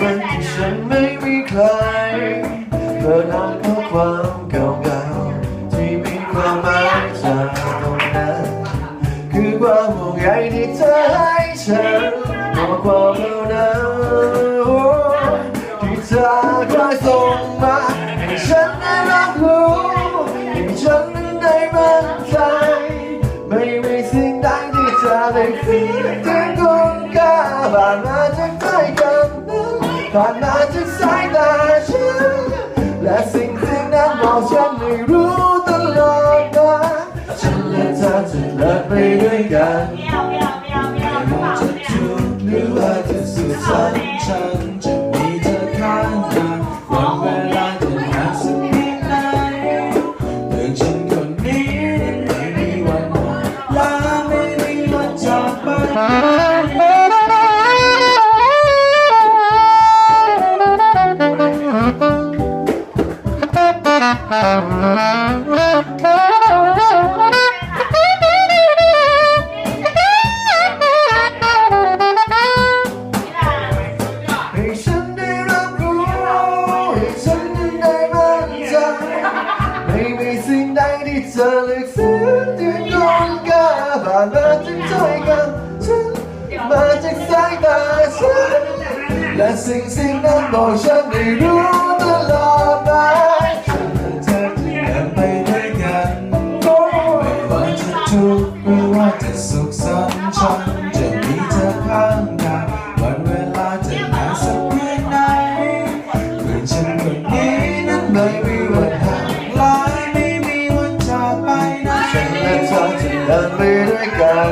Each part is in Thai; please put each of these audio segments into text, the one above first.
วันที่ฉันไม่มีใครเธอนานข้อความเก่าๆที่มีความหมายจากตรงนั้นคือความห่วงใยที่เธอให้ฉันบอกความเหล่านั้นที่เธอคอยส่งมาให้ฉันได้รับรู้ให้ฉันได้มั่นใจไม่มีสิ่งใดที่เธอได้ฝืนถึงคุณค่าผ่าน ผ่านมาจากสายตาฉันและสิ่งที่นั้นบอกฉันไม่รู้ตลอดมาฉันและเธอจะเดินไปด้วยกันไม่เอาไม่เอาไม่เอาไม่เอาไม่ว่าจะทุกข์หรือว่าจะสุขสันต์ฉันจะมีเธอข้างกายวันเว ให้ฉันได้รับรู้ให้ฉันได้มั่นใจไม่มีสิ่งใดที่เธอเลือกซื้อที่โดนกล้าผ่านมาจากใจกันฉันมาจากสายตาฉันและสิ่งสิ่งนั้นบอกฉันได้รู้ตลอด ขสันต์ฉันจะมีเธอข้างกายวันเวลาจะนานสักเพียงไหนเพื่อนฉันคนนี้นั้นไม่มีวันห่างไกลไม่มีวันจากไปนะฉันและเธอจะเดินไปด้วยกัน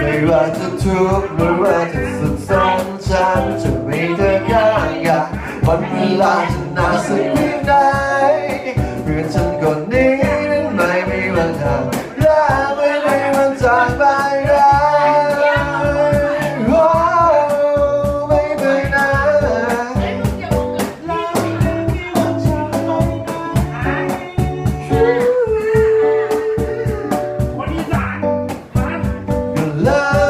ไม่ว่าจะทุกข์หรือว่าจะสุขสันฉันจะมีเธอข้างกายวันเวลาจะนานสักเพียงใด ค